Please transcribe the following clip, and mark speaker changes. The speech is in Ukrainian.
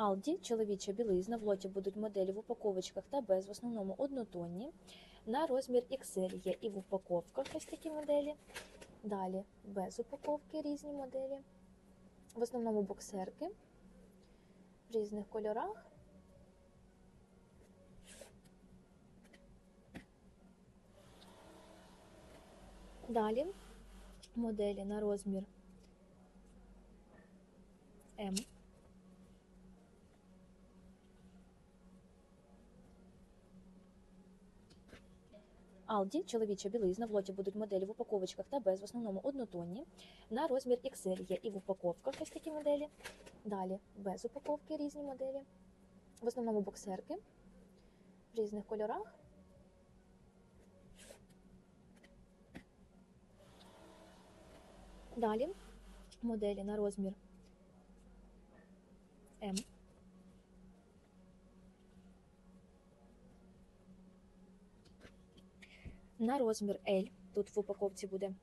Speaker 1: Алді, чоловіча білизна. В лоті будуть моделі в упаковочках та без, в основному однотонні. На розмір XL є і в упаковках ось такі моделі. Далі без упаковки різні моделі. В основному боксерки в різних кольорах. Далі моделі на розмір М. Алді, чоловіча білизна. В лоті будуть моделі в упаковочках та без, в основному однотонні. На розмір XL є і в упаковках ось такі моделі. Далі без упаковки різні моделі. В основному боксерки в різних кольорах. Далі моделі на розмір М. На розмір L. Тут в упаковці буде